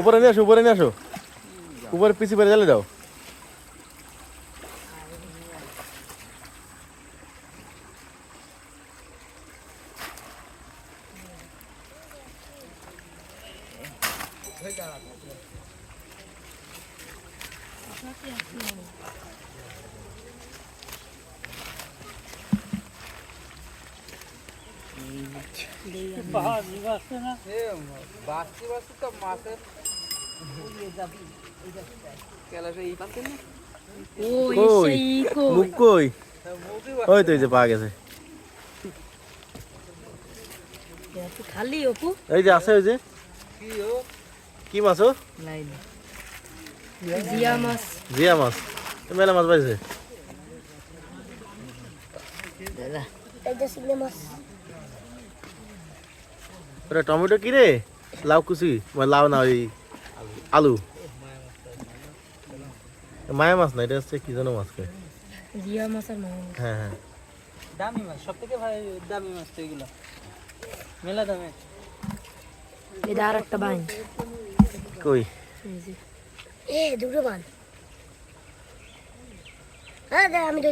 উপরে নিয়ে আসো উপরে নিয়ে আসো। উপরে পিছিয়ে পেরে জ্বালিয়ে দাও। ওই তো যে পাওয়া গেছে খালি অপু এই যে আছে ওই যে কি মাছ ও জিয়া মাছ জিয়া মাছ মেলা মাছ পাইছে এটা সিগলে মাছ ওটা টমেটো কি রে? লাউ কুচি? লাউ না ওই আলু। মায়া মাছ না এটা হচ্ছে কি যেন মাছ কয়? জিয়া মাছ আর মাছ। হ্যাঁ হ্যাঁ। দামি মাছ সব থেকে ভাই দামি মাছ তো এগুলো। মেলা দামে। এটা আর একটা বান কই এ দুটো বান হ্যাঁ আমি তো